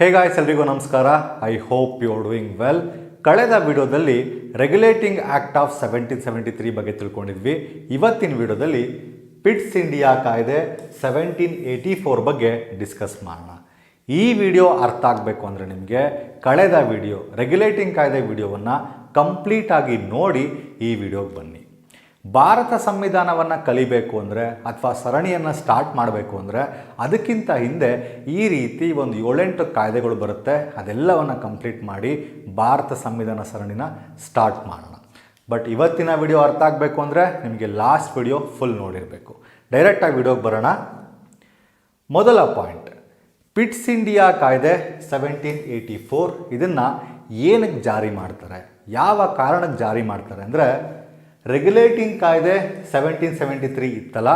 ಹೇ guys, ಎಲ್ರಿಗೂ ನಮಸ್ಕಾರ. I hope you are doing well ಕಳೆದ ವಿಡಿಯೋದಲ್ಲಿ regulating act of seventeen seventy three ಬಗ್ಗೆ ತಿಳ್ಕೊಂಡಿದ್ವಿ. ಇವತ್ತಿನ ವಿಡಿಯೋದಲ್ಲಿ ಪಿಟ್ಸ್ ಇಂಡಿಯಾ ಕಾಯ್ದೆ ಸೆವೆಂಟೀನ್ ಏಯ್ಟಿ ಫೋರ್ ಬಗ್ಗೆ ಡಿಸ್ಕಸ್ ಮಾಡೋಣ. ಈ ವಿಡಿಯೋ ಅರ್ಥ ಆಗಬೇಕು ಅಂದರೆ ನಿಮಗೆ ಕಳೆದ ವಿಡಿಯೋ ರೆಗ್ಯುಲೇಟಿಂಗ್ ಕಾಯ್ದೆ ವಿಡಿಯೋವನ್ನು ಕಂಪ್ಲೀಟಾಗಿ ನೋಡಿ ಈ ವಿಡಿಯೋಗೆ ಬನ್ನಿ. ಭಾರತ ಸಂವಿಧಾನವನ್ನು ಕಲಿಬೇಕು ಅಂದರೆ ಅಥವಾ ಸರಣಿಯನ್ನು ಸ್ಟಾರ್ಟ್ ಮಾಡಬೇಕು ಅಂದರೆ ಅದಕ್ಕಿಂತ ಹಿಂದೆ ಈ ರೀತಿ ಒಂದು ಏಳೆಂಟು ಕಾಯ್ದೆಗಳು ಬರುತ್ತೆ. ಅದೆಲ್ಲವನ್ನು ಕಂಪ್ಲೀಟ್ ಮಾಡಿ ಭಾರತ ಸಂವಿಧಾನ ಸರಣಿನ ಸ್ಟಾರ್ಟ್ ಮಾಡೋಣ. ಬಟ್ ಇವತ್ತಿನ ವಿಡಿಯೋ ಅರ್ಥ ಆಗಬೇಕು ಅಂದರೆ ನಿಮಗೆ ಲಾಸ್ಟ್ ವಿಡಿಯೋ ಫುಲ್ ನೋಡಿರಬೇಕು. ಡೈರೆಕ್ಟಾಗಿ ವಿಡಿಯೋಗೆ ಬರೋಣ. ಮೊದಲ ಪಾಯಿಂಟ್ ಪಿಟ್ಸ್ ಇಂಡಿಯಾ ಕಾಯ್ದೆ ಸೆವೆಂಟೀನ್ ಏಯ್ಟಿ ಫೋರ್ ಇದನ್ನು ಏನಕ್ಕೆ ಜಾರಿ ಮಾಡ್ತಾರೆ? ಯಾವ ಕಾರಣಕ್ಕೆ ಜಾರಿ ಮಾಡ್ತಾರೆ ಅಂದರೆ ರೆಗ್ಯುಲೇಟಿಂಗ್ ಕಾಯ್ದೆ ಸೆವೆಂಟೀನ್ ಸೆವೆಂಟಿ ತ್ರೀ ಇತ್ತಲ್ಲ,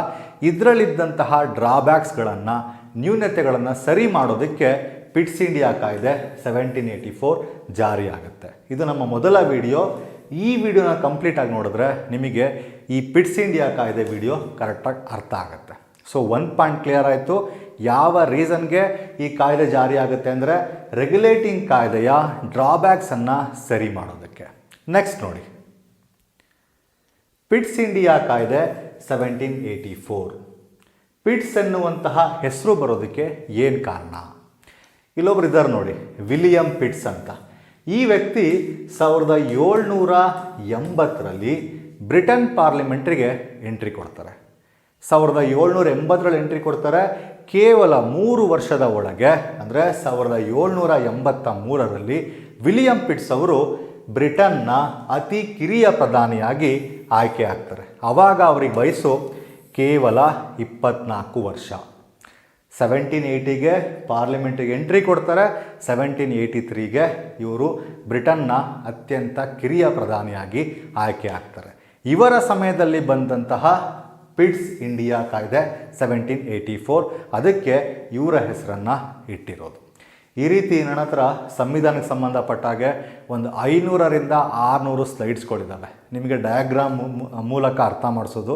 ಇದರಲ್ಲಿದ್ದಂತಹ ಡ್ರಾಬ್ಯಾಕ್ಸ್ಗಳನ್ನು ನ್ಯೂನತೆಗಳನ್ನು ಸರಿ ಮಾಡೋದಕ್ಕೆ ಪಿಟ್ಸ್ ಇಂಡಿಯಾ ಕಾಯ್ದೆ ಸೆವೆಂಟೀನ್ ಏಯ್ಟಿ ಫೋರ್ ಜಾರಿ ಆಗುತ್ತೆ. ಇದು ನಮ್ಮ ಮೊದಲ ವಿಡಿಯೋ ಈ ವಿಡಿಯೋನ ಕಂಪ್ಲೀಟಾಗಿ ನೋಡಿದ್ರೆ ನಿಮಗೆ ಈ ಪಿಟ್ಸ್ ಇಂಡಿಯಾ ಕಾಯ್ದೆ ವಿಡಿಯೋ ಕರೆಕ್ಟಾಗಿ ಅರ್ಥ ಆಗುತ್ತೆ. ಸೊ ಒನ್ ಪಾಯಿಂಟ್ ಕ್ಲಿಯರ್ ಆಯಿತು. ಯಾವ ರೀಸನ್ಗೆ ಈ ಕಾಯ್ದೆ ಜಾರಿ ಆಗುತ್ತೆ ಅಂದರೆ ರೆಗ್ಯುಲೇಟಿಂಗ್ ಕಾಯ್ದೆಯ ಡ್ರಾಬ್ಯಾಕ್ಸನ್ನು ಸರಿ ಮಾಡೋದಕ್ಕೆ. ನೆಕ್ಸ್ಟ್ ನೋಡಿ. ಪಿಟ್ಸ್ ಇಂಡಿಯಾ ಕಾಯ್ದೆ ಸೆವೆಂಟೀನ್ ಏಯ್ಟಿ ಫೋರ್ ಪಿಟ್ಸ್ ಎನ್ನುವಂತಹ ಹೆಸರು ಬರೋದಕ್ಕೆ ಏನು ಕಾರಣ? ಇಲ್ಲೊಬ್ರು ಇದ್ದಾರೆ ನೋಡಿ, ವಿಲಿಯಂ ಪಿಟ್ಸ್ ಅಂತ. ಈ ವ್ಯಕ್ತಿ ಸಾವಿರದ ಏಳ್ನೂರ ಎಂಬತ್ತರಲ್ಲಿ ಬ್ರಿಟನ್ ಪಾರ್ಲಿಮೆಂಟ್ರಿಗೆ ಎಂಟ್ರಿ ಕೊಡ್ತಾರೆ. ಸಾವಿರದ ಏಳ್ನೂರ ಎಂಬತ್ತರಲ್ಲಿ ಎಂಟ್ರಿ ಕೊಡ್ತಾರೆ. ಕೇವಲ ಮೂರು ವರ್ಷದ ಒಳಗೆ, ಅಂದರೆ ಸಾವಿರದ ಏಳ್ನೂರ ಎಂಬತ್ತ ಮೂರರಲ್ಲಿ ವಿಲಿಯಂ ಪಿಟ್ಸ್ ಅವರು ಬ್ರಿಟನ್ನ ಅತಿ ಕಿರಿಯ ಪ್ರಧಾನಿಯಾಗಿ ಆಯ್ಕೆ ಆಗ್ತಾರೆ. ಆವಾಗ ಅವ್ರಿಗೆ ವಯಸ್ಸು ಕೇವಲ ಇಪ್ಪತ್ನಾಲ್ಕು ವರ್ಷ. ಸೆವೆಂಟೀನ್ ಏಯ್ಟಿಗೆ ಪಾರ್ಲಿಮೆಂಟಿಗೆ ಎಂಟ್ರಿ ಕೊಡ್ತಾರೆ. ಸೆವೆಂಟೀನ್ ಏಯ್ಟಿ ತ್ರೀಗೆ ಇವರು ಬ್ರಿಟನ್ನ ಅತ್ಯಂತ ಕಿರಿಯ ಪ್ರಧಾನಿಯಾಗಿ ಆಯ್ಕೆ ಆಗ್ತಾರೆ. ಇವರ ಸಮಯದಲ್ಲಿ ಬಂದಂತಹ ಪಿಟ್ಸ್ ಇಂಡಿಯಾ ಕಾಯ್ದೆ ಸೆವೆಂಟೀನ್ ಏಯ್ಟಿ ಫೋರ್ ಅದಕ್ಕೆ ಇವರ ಹೆಸರನ್ನು ಇಟ್ಟಿರೋದು. ಈ ರೀತಿ ನನ್ನ ಹತ್ರ ಸಂವಿಧಾನಕ್ಕೆ ಸಂಬಂಧಪಟ್ಟ ಹಾಗೆ ಒಂದು ಐನೂರರಿಂದ ಆರುನೂರು ಸ್ಲೈಡ್ಸ್ಗಳಿದ್ದಾವೆ ನಿಮಗೆ ಡಯಾಗ್ರಾಮ್ ಮೂಲಕ ಅರ್ಥ ಮಾಡಿಸೋದು.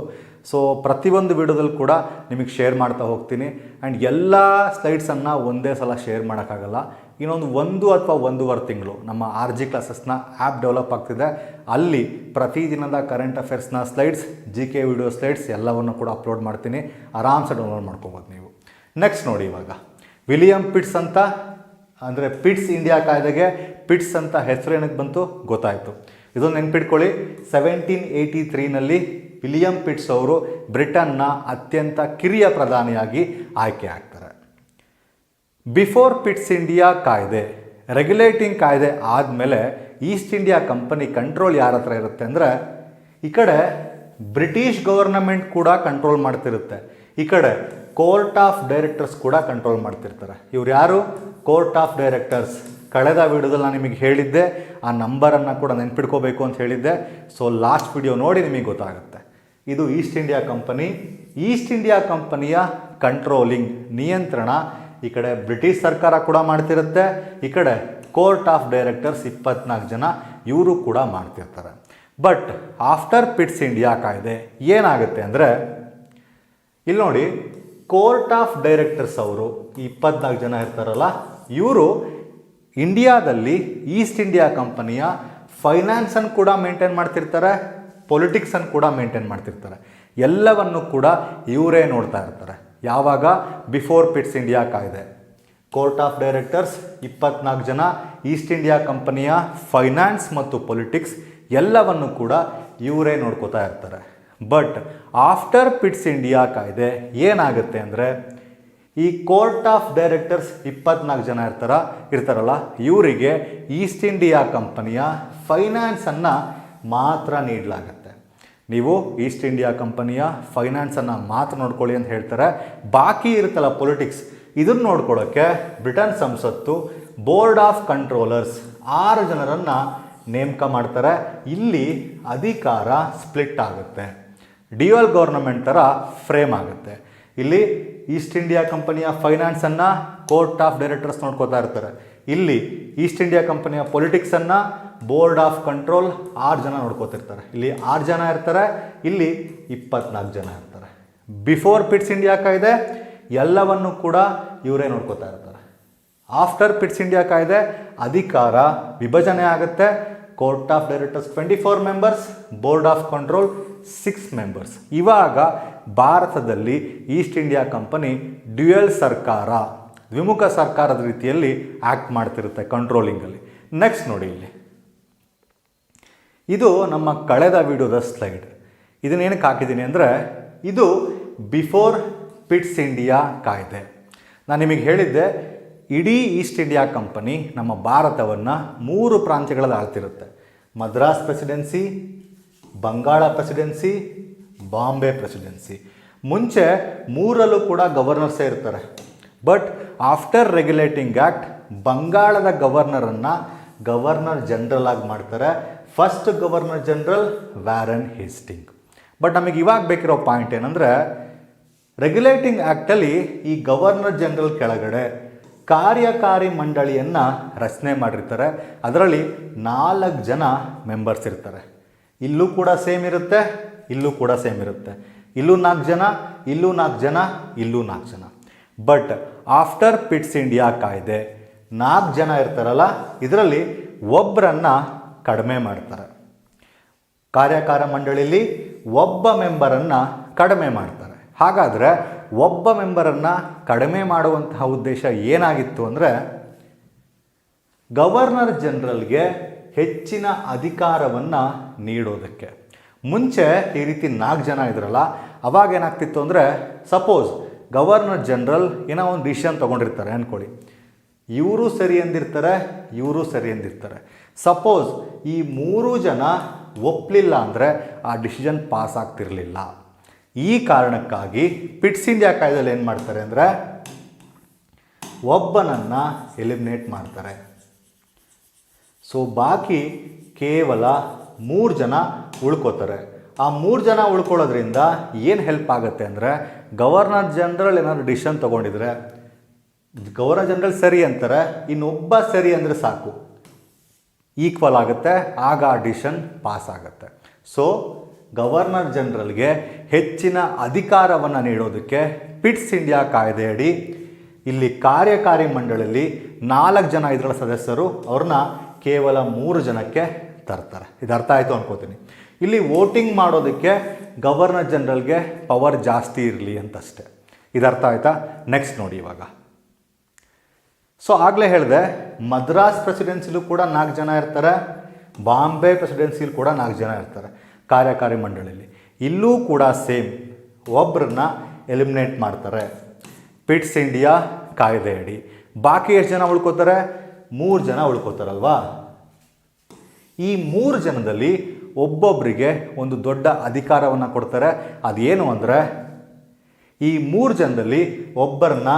ಸೊ ಪ್ರತಿಯೊಂದು ವಿಡಿಯೋದಲ್ಲಿ ಕೂಡ ನಿಮಗೆ ಶೇರ್ ಮಾಡ್ತಾ ಹೋಗ್ತೀನಿ. ಆ್ಯಂಡ್ ಎಲ್ಲ ಸ್ಲೈಡ್ಸನ್ನು ಒಂದೇ ಸಲ ಶೇರ್ ಮಾಡೋಕ್ಕಾಗಲ್ಲ. ಇನ್ನೊಂದು ಒಂದು ಅಥವಾ ಒಂದೂವರೆ ತಿಂಗಳು ನಮ್ಮ ಆರ್ ಜಿ ಕ್ಲಾಸಸ್ನ ಆ್ಯಪ್ ಡೆವಲಪ್ ಆಗ್ತಿದೆ. ಅಲ್ಲಿ ಪ್ರತಿದಿನದ current ಅಫೇರ್ಸ್ನ slides G K video slides ಎಲ್ಲವನ್ನು ಕೂಡ ಅಪ್ಲೋಡ್ ಮಾಡ್ತೀನಿ. ಆರಾಮ್ಸೆ ಡೌನ್ಲೋಡ್ ಮಾಡ್ಕೋಬೋದು ನೀವು. ನೆಕ್ಸ್ಟ್ ನೋಡಿ ಇವಾಗ. ವಿಲಿಯಂ ಪಿಟ್ಸ್ ಅಂತ ಅಂದರೆ ಪಿಟ್ಸ್ ಇಂಡಿಯಾ ಕಾಯ್ದೆಗೆ ಪಿಟ್ಸ್ ಅಂತ ಹೆಸರು ಏನಕ್ಕೆ ಬಂತು? ಗೊತ್ತಾಯಿತು. ಇದೊಂದು ನೆನ್ಪಿಟ್ಕೊಳ್ಳಿ. ಸೆವೆಂಟೀನ್ ಏಯ್ಟಿ ತ್ರೀನಲ್ಲಿ ವಿಲಿಯಂ ಪಿಟ್ಸ್ ಅವರು ಬ್ರಿಟನ್ನ ಅತ್ಯಂತ ಕಿರಿಯ ಪ್ರಧಾನಿಯಾಗಿ ಆಯ್ಕೆ ಆಗ್ತಾರೆ. ಬಿಫೋರ್ ಪಿಟ್ಸ್ ಇಂಡಿಯಾ ಕಾಯ್ದೆ, ರೆಗ್ಯುಲೇಟಿಂಗ್ ಕಾಯ್ದೆ ಆದಮೇಲೆ ಈಸ್ಟ್ ಇಂಡಿಯಾ ಕಂಪನಿ ಕಂಟ್ರೋಲ್ ಯಾರ ಹತ್ರ ಇರುತ್ತೆ ಅಂದರೆ, ಈ ಕಡೆ ಬ್ರಿಟಿಷ್ ಗವರ್ನಮೆಂಟ್ ಕೂಡ ಕಂಟ್ರೋಲ್ ಮಾಡ್ತಿರುತ್ತೆ. ಈ ಕಡೆ ಕೋರ್ಟ್ ಆಫ್ ಡೈರೆಕ್ಟರ್ಸ್ ಕೂಡ ಕಂಟ್ರೋಲ್ ಮಾಡ್ತಿರ್ತಾರೆ. ಇವ್ರು ಯಾರು? Court of directors. ಕಳೆದ ವಿಡಿಯೋದಲ್ಲಿ ನಾನು ನಿಮಗೆ ಹೇಳಿದ್ದೆ, ಆ ನಂಬರನ್ನು ಕೂಡ ನೆನ್ಪಿಡ್ಕೋಬೇಕು ಅಂತ ಹೇಳಿದ್ದೆ. ಸೊ ಲಾಸ್ಟ್ ವಿಡಿಯೋ ನೋಡಿ ನಿಮಗೆ ಗೊತ್ತಾಗುತ್ತೆ. ಇದು East India company. East India ಕಂಪನಿಯ ಕಂಟ್ರೋಲಿಂಗ್ ನಿಯಂತ್ರಣ ಈ ಕಡೆ ಬ್ರಿಟಿಷ್ ಸರ್ಕಾರ ಕೂಡ ಮಾಡ್ತಿರುತ್ತೆ. ಈ ಕಡೆ ಕೋರ್ಟ್ ಆಫ್ ಡೈರೆಕ್ಟರ್ಸ್ ಇಪ್ಪತ್ನಾಲ್ಕು ಜನ ಇವರು ಕೂಡ ಮಾಡ್ತಿರ್ತಾರೆ. ಬಟ್ ಆಫ್ಟರ್ ಪಿಟ್ಸ್ ಇಂಡಿಯಾ ಕಾಯ್ದೆ ಏನಾಗುತ್ತೆ ಅಂದರೆ, ಇಲ್ಲಿ ನೋಡಿ ಕೋರ್ಟ್ ಆಫ್ ಡೈರೆಕ್ಟರ್ಸ್ ಅವರು ಈ ಇಪ್ಪತ್ನಾಲ್ಕು ಜನ ಇರ್ತಾರಲ್ಲ, ಇವರು ಇಂಡಿಯಾದಲ್ಲಿ ಈಸ್ಟ್ ಇಂಡಿಯಾ ಕಂಪನಿಯ ಫೈನಾನ್ಸನ್ನು ಕೂಡ ಮೇಂಟೈನ್ ಮಾಡ್ತಿರ್ತಾರೆ, ಪೊಲಿಟಿಕ್ಸನ್ನು ಕೂಡ ಮೇಂಟೈನ್ ಮಾಡ್ತಿರ್ತಾರೆ. ಎಲ್ಲವನ್ನು ಕೂಡ ಇವರೇ ನೋಡ್ತಾ ಇರ್ತಾರೆ. ಯಾವಾಗ? ಬಿಫೋರ್ ಪಿಟ್ಸ್ ಇಂಡಿಯಾ ಕಾಯ್ದೆ. ಕೋರ್ಟ್ ಆಫ್ ಡೈರೆಕ್ಟರ್ಸ್, ಇಪ್ಪತ್ನಾಲ್ಕು ಜನ ಈಸ್ಟ್ ಇಂಡಿಯಾ ಕಂಪನಿಯ ಫೈನಾನ್ಸ್ ಮತ್ತು ಪೊಲಿಟಿಕ್ಸ್ ಎಲ್ಲವನ್ನು ಕೂಡ ಇವರೇ ನೋಡ್ಕೋತಾ ಇರ್ತಾರೆ. ಬಟ್ ಆಫ್ಟರ್ ಪಿಟ್ಸ್ ಇಂಡಿಯಾ ಕಾಯ್ದೆ, ಏನಾಗುತ್ತೆ ಅಂದರೆ, ಈ ಕೋರ್ಟ್ ಆಫ್ ಡೈರೆಕ್ಟರ್ಸ್ ಇಪ್ಪತ್ನಾಲ್ಕು ಜನ ಇರ್ತಾರ, ಇರ್ತಾರಲ್ಲ, ಇವರಿಗೆ ಈಸ್ಟ್ ಇಂಡಿಯಾ ಕಂಪನಿಯ ಫೈನಾನ್ಸನ್ನು ಮಾತ್ರ ನೀಡಲಾಗುತ್ತೆ. ನೀವು ಈಸ್ಟ್ ಇಂಡಿಯಾ ಕಂಪನಿಯ ಫೈನಾನ್ಸನ್ನು ಮಾತ್ರ ನೋಡ್ಕೊಳ್ಳಿ ಅಂತ ಹೇಳ್ತಾರೆ. ಬಾಕಿ ಇರುತ್ತಲ್ಲ ಪೊಲಿಟಿಕ್ಸ್ ಇದನ್ನು ನೋಡ್ಕೊಳ್ಳೋಕ್ಕೆ ಬ್ರಿಟನ್ ಸಂಸತ್ತು ಬೋರ್ಡ್ ಆಫ್ ಕಂಟ್ರೋಲರ್ಸ್ ಆರು ಜನರನ್ನು ನೇಮಕ ಮಾಡ್ತಾರೆ. ಇಲ್ಲಿ ಅಧಿಕಾರ ಸ್ಪ್ಲಿಟ್ ಆಗುತ್ತೆ. ಡಿವಲ್ ಗೌರ್ನಮೆಂಟ್ ಥರ ಫ್ರೇಮ್ ಆಗುತ್ತೆ. ಇಲ್ಲಿ ಈಸ್ಟ್ ಇಂಡಿಯಾ ಕಂಪನಿಯ ಫೈನಾನ್ಸನ್ನು ಕೋರ್ಟ್ ಆಫ್ ಡೈರೆಕ್ಟರ್ಸ್ ನೋಡ್ಕೋತಾ ಇರ್ತಾರೆ. ಇಲ್ಲಿ ಈಸ್ಟ್ ಇಂಡಿಯಾ ಕಂಪನಿಯ ಪೊಲಿಟಿಕ್ಸನ್ನು ಬೋರ್ಡ್ ಆಫ್ ಕಂಟ್ರೋಲ್ ಆರು ಜನ ನೋಡ್ಕೋತಿರ್ತಾರೆ ಇಲ್ಲಿ ಆರು ಜನ ಇರ್ತಾರೆ, ಇಲ್ಲಿ ಇಪ್ಪತ್ನಾಲ್ಕು ಜನ ಇರ್ತಾರೆ. ಬಿಫೋರ್ ಪಿಟ್ಸ್ ಇಂಡಿಯಾ ಕಾಯ್ದೆ, ಎಲ್ಲವನ್ನು ಕೂಡ ಇವರೇ ನೋಡ್ಕೋತಾ ಇರ್ತಾರೆ. ಆಫ್ಟರ್ ಪಿಟ್ಸ್ ಇಂಡಿಯಾ ಕಾಯ್ದೆ, ಅಧಿಕಾರ ವಿಭಜನೆ ಆಗುತ್ತೆ. Court of directors, twenty four members, board of control six members ಇವಾಗ ಭಾರತದಲ್ಲಿ ಈಸ್ಟ್ ಇಂಡಿಯಾ ಕಂಪನಿ ಡ್ಯುಯಲ್ ಸರ್ಕಾರ, ದ್ವಿಮುಖ ಸರ್ಕಾರದ ರೀತಿಯಲ್ಲಿ ಆ್ಯಕ್ಟ್ ಮಾಡ್ತಿರುತ್ತೆ ಕಂಟ್ರೋಲಿಂಗಲ್ಲಿ ನೆಕ್ಸ್ಟ್ ನೋಡಿ ಇಲ್ಲಿ. ಇದು ನಮ್ಮ ಕಳೆದ ವಿಡಿಯೋದ ಸ್ಲೈಡ್ ಇದನ್ನೇನಕ್ಕೆ ಹಾಕಿದ್ದೀನಿ ಅಂದರೆ, ಇದು ಬಿಫೋರ್ ಪಿಟ್ಸ್ ಇಂಡಿಯಾ ಕಾಯ್ದೆ. ನಾನು ನಿಮಗೆ ಹೇಳಿದ್ದೆ, ಇಡೀ ಈಸ್ಟ್ ಇಂಡಿಯಾ ಕಂಪನಿ ನಮ್ಮ ಭಾರತವನ್ನು ಮೂರು ಪ್ರಾಂತ್ಯಗಳಲ್ಲಿ ಆಳ್ತಿರುತ್ತೆ. Madras presidency Bangala presidency Bombay presidency ಮುಂಚೆ ಮೂರಲ್ಲೂ ಕೂಡ ಗವರ್ನರ್ಸೇ ಇರ್ತಾರೆ. ಬಟ್ ಆಫ್ಟರ್ ರೆಗ್ಯುಲೇಟಿಂಗ್ ಆ್ಯಕ್ಟ್ ಬಂಗಾಳದ ಗವರ್ನರನ್ನು ಗವರ್ನರ್ ಜನರಲ್ ಆಗಿ ಮಾಡ್ತಾರೆ. First governor general Warren Hastings but ನಮಗೆ ಇವಾಗ ಬೇಕಿರೋ ಪಾಯಿಂಟ್ ಏನಂದರೆ ರೆಗ್ಯುಲೇಟಿಂಗ್ ಆ್ಯಕ್ಟಲ್ಲಿ ಈ ಗವರ್ನರ್ ಜನರಲ್ ಕೆಳಗಡೆ ಕಾರ್ಯಕಾರಿ ಮಂಡಳಿಯನ್ನು ರಚನೆ ಮಾಡಿರ್ತಾರೆ. ಅದರಲ್ಲಿ ನಾಲ್ಕು ಜನ ಮೆಂಬರ್ಸ್ ಇರ್ತಾರೆ. ಇಲ್ಲೂ ಕೂಡ ಸೇಮ್ ಇರುತ್ತೆ, ಇಲ್ಲೂ ಕೂಡ ಸೇಮ್ ಇರುತ್ತೆ. ಇಲ್ಲೂ ನಾಲ್ಕು ಜನ, ಇಲ್ಲೂ ನಾಲ್ಕು ಜನ, ಇಲ್ಲೂ ನಾಲ್ಕು ಜನ. ಬಟ್ ಆಫ್ಟರ್ ಪಿಟ್ಸ್ ಇಂಡಿಯಾ ಕಾಯ್ದೆ, ನಾಲ್ಕು ಜನ ಇರ್ತಾರಲ್ಲ, ಇದರಲ್ಲಿ ಒಬ್ಬರನ್ನು ಕಡಿಮೆ ಮಾಡ್ತಾರೆ. ಕಾರ್ಯಕಾರ ಮಂಡಳಿಯಲ್ಲಿ ಒಬ್ಬ ಮೆಂಬರನ್ನು ಕಡಿಮೆ ಮಾಡ್ತಾರೆ. ಹಾಗಾದರೆ ಒಬ್ಬ ಮೆಂಬರನ್ನು ಕಡಿಮೆ ಮಾಡುವಂತಹ ಉದ್ದೇಶ ಏನಾಗಿತ್ತು ಅಂದರೆ ಗವರ್ನರ್ ಜನರಲ್ಗೆ ಹೆಚ್ಚಿನ ಅಧಿಕಾರವನ್ನು ನೀಡೋದಕ್ಕೆ. ಮುಂಚೆ ಈ ರೀತಿ ನಾಲ್ಕು ಜನ ಇದ್ರಲ್ಲ, ಅವಾಗ ಏನಾಗ್ತಿತ್ತು ಅಂದರೆ ಸಪೋಸ್ ಗವರ್ನರ್ ಜನರಲ್ ಏನೋ ಒಂದು ಡಿಸಿಷನ್ ತೊಗೊಂಡಿರ್ತಾರೆ ಅಂದ್ಕೊಳ್ಳಿ ಇವರು ಸರಿ ಎಂದಿರ್ತಾರೆ ಇವರು ಸರಿ ಎಂದಿರ್ತಾರೆ ಸಪೋಸ್ ಈ ಮೂರು ಜನ ಒಪ್ಪಲಿಲ್ಲ ಅಂದರೆ ಆ ಡಿಸಿಷನ್ ಪಾಸ್ ಆಗ್ತಿರಲಿಲ್ಲ. ಈ ಕಾರಣಕ್ಕಾಗಿ ಪಿಟ್ಸ್ ಇಂಡಿಯಾ ಕಾಯ್ದೆಯಲ್ಲಿ ಏನು ಮಾಡ್ತಾರೆ ಅಂದರೆ, ಒಬ್ಬನನ್ನು ಎಲಿಮಿನೇಟ್ ಮಾಡ್ತಾರೆ. ಸೊ ಬಾಕಿ ಕೇವಲ ಮೂರು ಜನ ಉಳ್ಕೋತಾರೆ. ಆ ಮೂರು ಜನ ಉಳ್ಕೊಳ್ಳೋದ್ರಿಂದ ಏನು ಹೆಲ್ಪ್ ಆಗುತ್ತೆ ಅಂದರೆ ಗವರ್ನರ್ ಜನರಲ್ ಏನಾದರೂ ಡಿಸಿಷನ್ ತೊಗೊಂಡಿದ್ರೆ ಗವರ್ನರ್ ಜನರಲ್ ಸರಿ ಅಂತಾರೆ, ಇನ್ನೊಬ್ಬ ಸರಿ ಅಂದರೆ ಸಾಕು. ಈಕ್ವಲ್ ಆಗುತ್ತೆ, ಆಗ ಆ ಡಿಸಿಷನ್ ಪಾಸ್ ಆಗುತ್ತೆ. ಸೊ ಗವರ್ನರ್ ಜನರಲ್ಗೆ ಹೆಚ್ಚಿನ ಅಧಿಕಾರವನ್ನು ನೀಡೋದಕ್ಕೆ ಪಿಟ್ಸ್ ಇಂಡಿಯಾ ಕಾಯ್ದೆಯಡಿ ಇಲ್ಲಿ ಕಾರ್ಯಕಾರಿ ಮಂಡಳಿಯಲ್ಲಿ ನಾಲ್ಕು ಜನ ಇದರ ಸದಸ್ಯರು, ಅವ್ರನ್ನ ಕೇವಲ ಮೂರು ಜನಕ್ಕೆ ತರ್ತಾರೆ. ಇದು ಅರ್ಥ ಆಯಿತು ಅನ್ಕೋತೀನಿ. ಇಲ್ಲಿ ವೋಟಿಂಗ್ ಮಾಡೋದಕ್ಕೆ ಗವರ್ನರ್ ಜನರಲ್ಗೆ ಪವರ್ ಜಾಸ್ತಿ ಇರಲಿ ಅಂತಷ್ಟೆ. ಇದು ಅರ್ಥ ಆಯ್ತಾ? ನೆಕ್ಸ್ಟ್ ನೋಡಿ ಇವಾಗ. ಸೊ ಆಗಲೇ ಹೇಳಿದೆ, ಮದ್ರಾಸ್ ಪ್ರೆಸಿಡೆನ್ಸಿಲೂ ಕೂಡ ನಾಲ್ಕು ಜನ ಇರ್ತಾರೆ. ಬಾಂಬೆ ಪ್ರೆಸಿಡೆನ್ಸಿಲಿ ಕೂಡ ನಾಲ್ಕು ಜನ ಇರ್ತಾರೆ ಕಾರ್ಯಕಾರಿ ಮಂಡಳಿಯಲ್ಲಿ ಇಲ್ಲೂ ಕೂಡ ಸೇಮ್ ಒಬ್ಬರನ್ನ ಎಲಿಮಿನೇಟ್ ಮಾಡ್ತಾರೆ. ಪಿಟ್ಸ್ ಇಂಡಿಯಾ ಕಾಯ್ದೆಯಡಿ ಬಾಕಿ ಎಷ್ಟು ಜನ ಉಳ್ಕೋತಾರೆ? ಮೂರು ಜನ ಉಳ್ಕೋತಾರಲ್ವಾ ಈ ಮೂರು ಜನದಲ್ಲಿ ಒಬ್ಬೊಬ್ಬರಿಗೆ ಒಂದು ದೊಡ್ಡ ಅಧಿಕಾರವನ್ನು ಕೊಡ್ತಾರೆ. ಅದೇನು ಅಂದರೆ, ಈ ಮೂರು ಜನದಲ್ಲಿ ಒಬ್ಬರನ್ನ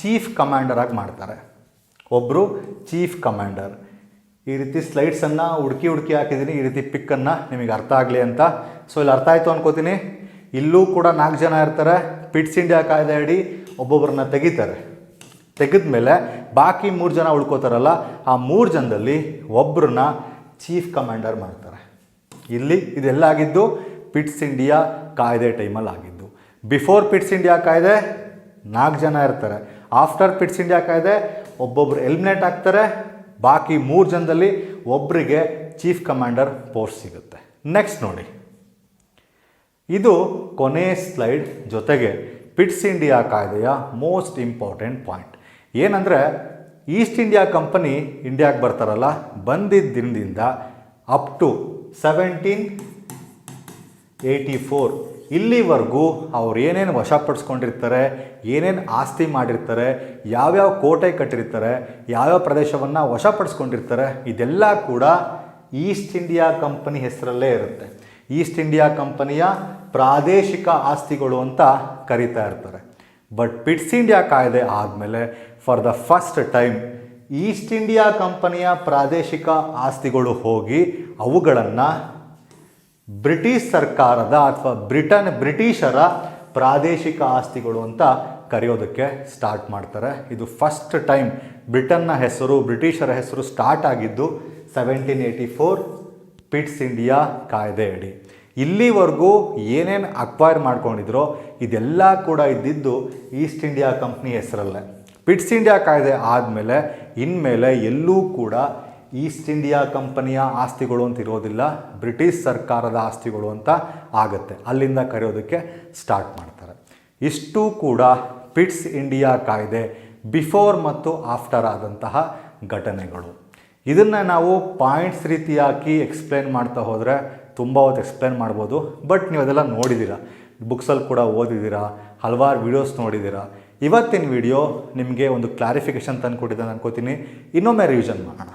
ಚೀಫ್ ಕಮಾಂಡರ್ ಆಗಿ ಮಾಡ್ತಾರೆ. ಒಬ್ಬರು ಚೀಫ್ ಕಮಾಂಡರ್ ಈ ರೀತಿ ಸ್ಲೈಡ್ಸನ್ನು ಹುಡುಕಿ ಹುಡುಕಿ ಹಾಕಿದ್ದೀನಿ ಈ ರೀತಿ ಪಿಕ್ಕನ್ನು ನಿಮಗೆ ಅರ್ಥ ಆಗಲಿ ಅಂತ. ಸೊ ಇಲ್ಲಿ ಅರ್ಥ ಆಯಿತು ಅನ್ಕೋತೀನಿ. ಇಲ್ಲೂ ಕೂಡ ನಾಲ್ಕು ಜನ ಇರ್ತಾರೆ. ಪಿಟ್ಸ್ ಇಂಡಿಯಾ ಕಾಯ್ದೆ ಅಡಿ ಒಬ್ಬೊಬ್ಬರನ್ನ ತೆಗಿತಾರೆ. ತೆಗೆದ ಮೇಲೆ ಬಾಕಿ ಮೂರು ಜನ ಉಳ್ಕೋತಾರಲ್ಲ, ಆ ಮೂರು ಜನದಲ್ಲಿ ಒಬ್ಬರನ್ನ ಚೀಫ್ ಕಮಾಂಡರ್ ಮಾಡ್ತಾರೆ. ಇಲ್ಲಿ ಇದೆಲ್ಲ ಆಗಿದ್ದು ಪಿಟ್ಸ್ ಇಂಡಿಯಾ ಕಾಯ್ದೆ ಟೈಮಲ್ಲಿ ಆಗಿದ್ದು. ಬಿಫೋರ್ ಪಿಟ್ಸ್ ಇಂಡಿಯಾ ಕಾಯ್ದೆ, ನಾಲ್ಕು ಜನ ಇರ್ತಾರೆ. ಆಫ್ಟರ್ ಪಿಟ್ಸ್ ಇಂಡಿಯಾ ಕಾಯ್ದೆ, ಒಬ್ಬೊಬ್ರು ಎಲಿಮಿನೇಟ್ ಆಗ್ತಾರೆ. ಬಾಕಿ ಮೂರು ಜನದಲ್ಲಿ ಒಬ್ಬರಿಗೆ ಚೀಫ್ ಕಮಾಂಡರ್ ಪೋಸ್ಟ್ ಸಿಗುತ್ತೆ. ನೆಕ್ಸ್ಟ್ ನೋಡಿ. ಇದು ಕೊನೆ ಸ್ಲೈಡ್ ಜೊತೆಗೆ ಪಿಟ್ಸ್ ಇಂಡಿಯಾ ಕಾಯ್ದೆಯ ಮೋಸ್ಟ್ ಇಂಪಾರ್ಟೆಂಟ್ ಪಾಯಿಂಟ್ ಏನಂದರೆ ಈಸ್ಟ್ ಇಂಡಿಯಾ ಕಂಪನಿ ಇಂಡಿಯಾಗೆ ಬರ್ತಾರಲ್ಲ ಬಂದಿದ್ದ ದಿನದಿಂದ up to seventeen eighty four ಇಲ್ಲಿವರೆಗೂ ಅವ್ರು ಏನೇನು ವಶಪಡಿಸ್ಕೊಂಡಿರ್ತಾರೆ, ಏನೇನು ಆಸ್ತಿ ಮಾಡಿರ್ತಾರೆ, ಯಾವ್ಯಾವ ಕೋಟೆ ಕಟ್ಟಿರ್ತಾರೆ, ಯಾವ್ಯಾವ ಪ್ರದೇಶವನ್ನು ವಶಪಡಿಸ್ಕೊಂಡಿರ್ತಾರೆ, ಇದೆಲ್ಲ ಕೂಡ ಈಸ್ಟ್ ಇಂಡಿಯಾ ಕಂಪನಿ ಹೆಸರಲ್ಲೇ ಇರುತ್ತೆ. ಈಸ್ಟ್ ಇಂಡಿಯಾ ಕಂಪನಿಯ ಪ್ರಾದೇಶಿಕ ಆಸ್ತಿಗಳು ಅಂತ ಕರೀತಾ ಇರ್ತಾರೆ. ಬಟ್ ಪಿಟ್ಸ್ ಇಂಡಿಯಾ ಕಾಯ್ದೆ ಆದಮೇಲೆ for the first time East India ಕಂಪನಿಯ ಪ್ರಾದೇಶಿಕ ಆಸ್ತಿಗಳು ಹೋಗಿ ಅವುಗಳನ್ನು ಬ್ರಿಟಿಷ್ ಸರ್ಕಾರದ ಅಥವಾ ಬ್ರಿಟನ್ ಬ್ರಿಟಿಷರ ಪ್ರಾದೇಶಿಕ ಆಸ್ತಿಗಳು ಅಂತ ಕರೆಯೋದಕ್ಕೆ ಸ್ಟಾರ್ಟ್ ಮಾಡ್ತಾರೆ. ಇದು ಫಸ್ಟ್ ಟೈಮ್ ಬ್ರಿಟನ್ನ ಹೆಸರು, ಬ್ರಿಟಿಷರ ಹೆಸರು ಸ್ಟಾರ್ಟ್ ಆಗಿದ್ದು seventeen eighty four Pitt's India ಕಾಯ್ದೆ ಅಡಿ. ಇಲ್ಲಿವರೆಗೂ ಏನೇನು ಅಕ್ವೈರ್ ಮಾಡ್ಕೊಂಡಿದ್ರೋ ಇದೆಲ್ಲ ಕೂಡ ಇದ್ದಿದ್ದು ಈಸ್ಟ್ ಇಂಡಿಯಾ ಕಂಪ್ನಿ ಹೆಸರಲ್ಲೇ. ಪಿಟ್ಸ್ ಇಂಡಿಯಾ ಕಾಯ್ದೆ ಆದಮೇಲೆ, ಇನ್ಮೇಲೆ ಎಲ್ಲೂ ಕೂಡ ಈಸ್ಟ್ ಇಂಡಿಯಾ ಕಂಪನಿಯ ಆಸ್ತಿಗಳು ಅಂತ ಇರೋದಿಲ್ಲ, ಬ್ರಿಟಿಷ್ ಸರ್ಕಾರದ ಆಸ್ತಿಗಳು ಅಂತ ಆಗುತ್ತೆ. ಅಲ್ಲಿಂದ ಕರೆಯೋದಕ್ಕೆ ಸ್ಟಾರ್ಟ್ ಮಾಡ್ತಾರೆ. ಇಷ್ಟು ಕೂಡ ಪಿಟ್ಸ್ ಇಂಡಿಯಾ ಕಾಯ್ದೆ ಬಿಫೋರ್ ಮತ್ತು ಆಫ್ಟರ್ ಆದಂತಹ ಘಟನೆಗಳು. ಇದನ್ನು ನಾವು ಪಾಯಿಂಟ್ಸ್ ರೀತಿಯಾಗಿ ಎಕ್ಸ್ಪ್ಲೇನ್ ಮಾಡ್ತಾ ಹೋದರೆ ತುಂಬ ಹೊತ್ತು ಎಕ್ಸ್ಪ್ಲೇನ್ ಮಾಡ್ಬೋದು ಬಟ್ ನೀವು ಅದೆಲ್ಲ ನೋಡಿದ್ದೀರಾ ಬುಕ್ಸಲ್ಲಿ ಕೂಡ ಓದಿದ್ದೀರಾ ಹಲವಾರು ವೀಡಿಯೋಸ್ ನೋಡಿದ್ದೀರಾ ಇವತ್ತಿನ ವಿಡಿಯೋ ನಿಮಗೆ ಒಂದು ಕ್ಲಾರಿಫಿಕೇಷನ್ ತಂದು ಕೊಟ್ಟಿದ್ದಾನೆ ಅನ್ಕೋತೀನಿ. ಇನ್ನೊಮ್ಮೆ ರಿವಿಷನ್ ಮಾಡೋಣ.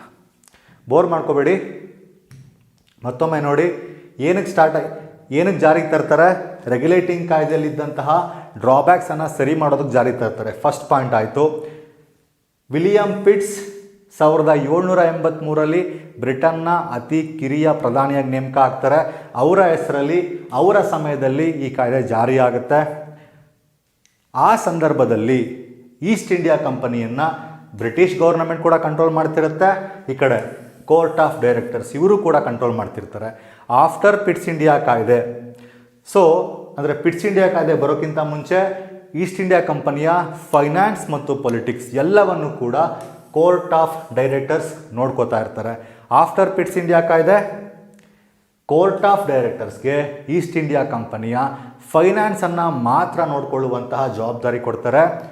ಬೋರ್ ಮಾಡ್ಕೋಬೇಡಿ. ಮತ್ತೊಮ್ಮೆ ನೋಡಿ ಏನಕ್ಕೆ ಸ್ಟಾರ್ಟ್ ಏನಕ್ಕೆ ಜಾರಿಗೆ ತರ್ತಾರೆ? ರೆಗ್ಯುಲೇಟಿಂಗ್ ಕಾಯ್ದೆಯಲ್ಲಿದ್ದಂತಹ ಡ್ರಾಬ್ಯಾಕ್ಸನ್ನು ಸರಿ ಮಾಡೋದಕ್ಕೆ ಜಾರಿಗೆ ತರ್ತಾರೆ. ಫಸ್ಟ್ ಪಾಯಿಂಟ್ ಆಯಿತು. ವಿಲಿಯಂ ಪಿಟ್ಸ್ ಸಾವಿರದ ಏಳ್ನೂರ ಎಂಬತ್ತ್ಮೂರಲ್ಲಿ ಬ್ರಿಟನ್ನ ಅತಿ ಕಿರಿಯ ಪ್ರಧಾನಿಯಾಗಿ ನೇಮಕ ಆಗ್ತಾರೆ. ಅವರ ಹೆಸರಲ್ಲಿ, ಅವರ ಸಮಯದಲ್ಲಿ ಈ ಕಾಯ್ದೆ ಜಾರಿಯಾಗುತ್ತೆ. ಆ ಸಂದರ್ಭದಲ್ಲಿ ಈಸ್ಟ್ ಇಂಡಿಯಾ ಕಂಪನಿಯನ್ನು ಬ್ರಿಟಿಷ್ ಗೌರ್ನಮೆಂಟ್ ಕೂಡ ಕಂಟ್ರೋಲ್ ಮಾಡ್ತಿರುತ್ತೆ. ಈ ಕಡೆ ಕೋರ್ಟ್ ಆಫ್ ಡೈರೆಕ್ಟರ್ಸ್ ಇವರು ಕೂಡ ಕಂಟ್ರೋಲ್ ಮಾಡ್ತಿರ್ತಾರೆ. ಆಫ್ಟರ್ ಪಿಟ್ಸ್ ಇಂಡಿಯಾ ಕಾಯ್ದೆ. ಸೊ, ಅಂದರೆ ಪಿಟ್ಸ್ ಇಂಡಿಯಾ ಕಾಯ್ದೆ ಬರೋಕ್ಕಿಂತ ಮುಂಚೆ ಈಸ್ಟ್ ಇಂಡಿಯಾ ಕಂಪನಿಯ ಫೈನಾನ್ಸ್ ಮತ್ತು ಪೊಲಿಟಿಕ್ಸ್ ಎಲ್ಲವನ್ನು ಕೂಡ ಕೋರ್ಟ್ ಆಫ್ ಡೈರೆಕ್ಟರ್ಸ್ ನೋಡ್ಕೋತಾ ಇರ್ತಾರೆ. ಆಫ್ಟರ್ ಪಿಟ್ಸ್ ಇಂಡಿಯಾ ಕಾಯ್ದೆ? ಕೋರ್ಟ್ ಆಫ್ ಡೈರೆಕ್ಟರ್ಸ್ಗೆ ಈಸ್ಟ್ ಇಂಡಿಯಾ ಕಂಪನಿಯ ಫೈನಾನ್ಸನ್ನು ಮಾತ್ರ ನೋಡಿಕೊಳ್ಳುವಂತಹ ಜವಾಬ್ದಾರಿ ಕೊಡ್ತಾರೆ.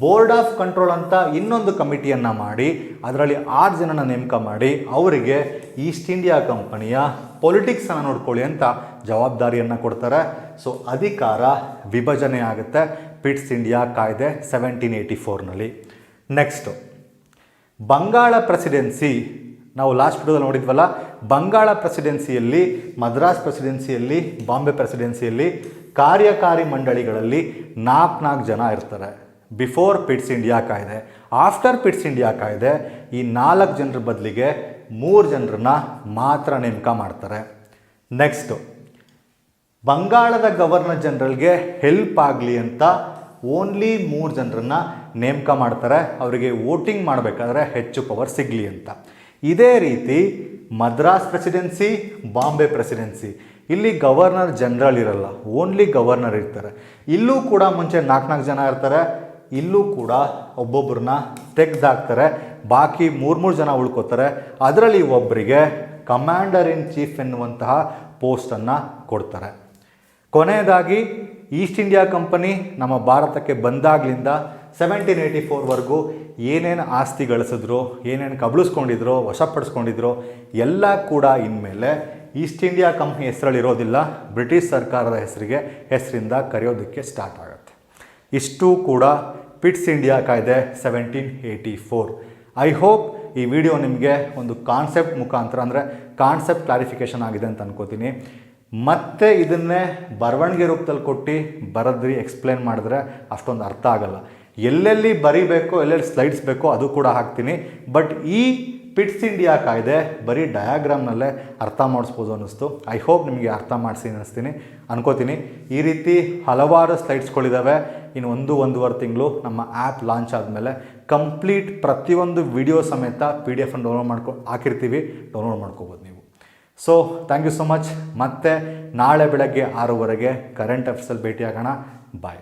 ಬೋರ್ಡ್ ಆಫ್ ಕಂಟ್ರೋಲ್ ಅಂತ ಇನ್ನೊಂದು ಕಮಿಟಿಯನ್ನು ಮಾಡಿ, ಅದರಲ್ಲಿ ಆರು ಜನನ ನೇಮಕ ಮಾಡಿ, ಅವರಿಗೆ ಈಸ್ಟ್ ಇಂಡಿಯಾ ಕಂಪನಿಯ ಪೊಲಿಟಿಕ್ಸನ್ನು ನೋಡ್ಕೊಳ್ಳಿ ಅಂತ ಜವಾಬ್ದಾರಿಯನ್ನು ಕೊಡ್ತಾರೆ. ಸೊ, ಅಧಿಕಾರ ವಿಭಜನೆ ಆಗುತ್ತೆ ಪಿಟ್ಸ್ ಇಂಡಿಯಾ ಕಾಯ್ದೆ ಸೆವೆಂಟೀನ್ ಏಯ್ಟಿ ಫೋರ್ನಲ್ಲಿ. ನೆಕ್ಸ್ಟು. ಬಂಗಾಳ ಪ್ರೆಸಿಡೆನ್ಸಿ ನಾವು ಲಾಸ್ಟ್ ವಿಡಿಯೋದಲ್ಲಿ ನೋಡಿದ್ವಲ್ಲ, ಬಂಗಾಳ ಪ್ರೆಸಿಡೆನ್ಸಿಯಲ್ಲಿ ಮದ್ರಾಸ್ ಪ್ರೆಸಿಡೆನ್ಸಿಯಲ್ಲಿ ಬಾಂಬೆ ಪ್ರೆಸಿಡೆನ್ಸಿಯಲ್ಲಿ ಕಾರ್ಯಕಾರಿ ಮಂಡಳಿಗಳಲ್ಲಿ ನಾಲ್ಕು ನಾಲ್ಕು ಜನ ಇರ್ತಾರೆ. ಬಿಫೋರ್ ಪಿಟ್ಸ್ ಇಂಡಿಯಾ ಕಾಯ್ದೆ ಆಫ್ಟರ್ ಪಿಟ್ಸ್ ಇಂಡಿಯಾ ಕಾಯ್ದೆ, ಈ ನಾಲ್ಕು ಜನರ ಬದಲಿಗೆ ಮೂರು ಜನರನ್ನ ಮಾತ್ರ ನೇಮಕ ಮಾಡ್ತಾರೆ. ನೆಕ್ಸ್ಟು ಬಂಗಾಳದ ಗವರ್ನರ್ ಜನರಲ್ಗೆ ಹೆಲ್ಪ್ ಆಗಲಿ ಅಂತ ಓನ್ಲಿ ಮೂರು ಜನರನ್ನು ನೇಮಕ ಮಾಡ್ತಾರೆ, ಅವರಿಗೆ ವೋಟಿಂಗ್ ಮಾಡಬೇಕಾದ್ರೆ ಹೆಚ್ಚು ಪವರ್ ಸಿಗಲಿ ಅಂತ. ಇದೇ ರೀತಿ ಮದ್ರಾಸ್ ಪ್ರೆಸಿಡೆನ್ಸಿ ಬಾಂಬೆ ಪ್ರೆಸಿಡೆನ್ಸಿ ಇಲ್ಲಿ ಗವರ್ನರ್ ಜನರಲ್ ಇರಲ್ಲ ಓನ್ಲಿ ಗವರ್ನರ್ ಇರ್ತಾರೆ. ಇಲ್ಲೂ ಕೂಡ ಮುಂಚೆ ನಾಲ್ಕು ನಾಲ್ಕು ಜನ ಇರ್ತಾರೆ, ಇಲ್ಲೂ ಕೂಡ ಒಬ್ಬೊಬ್ಬರನ್ನ ತೆಗೆದಾಕ್ತಾರೆ, ಬಾಕಿ ಮೂರು ಮೂರು ಜನ ಉಳ್ಕೋತಾರೆ. ಅದರಲ್ಲಿ ಒಬ್ಬರಿಗೆ ಕಮಾಂಡರ್ ಇನ್ ಚೀಫ್ ಎನ್ನುವಂತಹ ಪೋಸ್ಟನ್ನು ಕೊಡ್ತಾರೆ. ಕೊನೆಯದಾಗಿ ಈಸ್ಟ್ ಇಂಡಿಯಾ ಕಂಪನಿ ನಮ್ಮ ಭಾರತಕ್ಕೆ ಬಂದಾಗ್ಲಿಂದ ಸೆವೆಂಟೀನ್ ಏಯ್ಟಿ ಫೋರ್ವರೆಗೂ ಏನೇನು ಆಸ್ತಿ ಗಳಿಸಿದ್ರು, ಏನೇನು ಕಬಳಿಸ್ಕೊಂಡಿದ್ರು, ವಶಪಡಿಸ್ಕೊಂಡಿದ್ರು ಎಲ್ಲ ಕೂಡ ಇನ್ಮೇಲೆ ಈಸ್ಟ್ ಇಂಡಿಯಾ ಕಂಪ್ನಿ ಹೆಸರಲ್ಲಿ ಇರೋದಿಲ್ಲ ಬ್ರಿಟಿಷ್ ಸರ್ಕಾರದ ಹೆಸರಿಗೆ, ಹೆಸರಿಂದ ಕರೆಯೋದಕ್ಕೆ ಸ್ಟಾರ್ಟ್ ಆಗುತ್ತೆ. ಇಷ್ಟು ಕೂಡ ಪಿಟ್ಸ್ ಇಂಡಿಯಾ ಕಾಯ್ದೆ seventeen eighty four I hope ಈ ವಿಡಿಯೋ ನಿಮಗೆ ಒಂದು ಕಾನ್ಸೆಪ್ಟ್ ಮುಖಾಂತರ, ಅಂದರೆ ಕಾನ್ಸೆಪ್ಟ್ ಕ್ಲಾರಿಫಿಕೇಷನ್ ಆಗಿದೆ ಅಂತ ಅನ್ಕೋತೀನಿ. ಮತ್ತೆ ಇದನ್ನೇ ಬರವಣಿಗೆ ರೂಪದಲ್ಲಿ ಕೊಟ್ಟು ಬರೆದ್ರಿ ಎಕ್ಸ್ಪ್ಲೇನ್ ಮಾಡಿದ್ರೆ ಅಷ್ಟೊಂದು ಅರ್ಥ ಆಗಲ್ಲ. ಎಲ್ಲೆಲ್ಲಿ ಬರಿಬೇಕೋ, ಎಲ್ಲೆಲ್ಲಿ ಸ್ಲೈಡ್ಸ್ ಬೇಕೋ ಅದು ಕೂಡ ಹಾಕ್ತೀನಿ. ಬಟ್ ಈ ಪಿಟ್ಸ್ ಇಂಡಿಯಾ ಕಾಯ್ದೆ ಬರೀ ಡಯಾಗ್ರಾಮ್ನಲ್ಲೇ ಅರ್ಥ ಮಾಡಿಸ್ಬೋದು ಅನ್ನಿಸ್ತು. ಐ ಹೋಪ್ ನಿಮಗೆ ಅರ್ಥ ಮಾಡಿಸಿ ಅನ್ನಿಸ್ತೀನಿ. ಅನ್ಕೋತೀನಿ. ಈ ರೀತಿ ಹಲವಾರು ಸ್ಲೈಡ್ಸ್ಗಳಿದ್ದಾವೆ ಇನ್ನು ಒಂದು, ಒಂದೂವರೆ ತಿಂಗಳು ನಮ್ಮ ಆ್ಯಪ್ ಲಾಂಚ್ ಆದಮೇಲೆ ಕಂಪ್ಲೀಟ್ ಪ್ರತಿಯೊಂದು ವಿಡಿಯೋ ಸಮೇತ ಪಿ ಡಿ ಎಫನ್ನು ಡೌನ್ಲೋಡ್ ಮಾಡ್ಕೊ, ಹಾಕಿರ್ತೀವಿ. ಡೌನ್ಲೋಡ್ ಮಾಡ್ಕೋಬೋದು ನೀವು. So thank you so much ಮತ್ತೆ ನಾಳೆ ಬೆಳಗ್ಗೆ ಆರೂವರೆಗೆ ಕರೆಂಟ್ ಅಫೇರ್ಸಲ್ಲಿ ಭೇಟಿಯಾಗೋಣ. ಬಾಯ್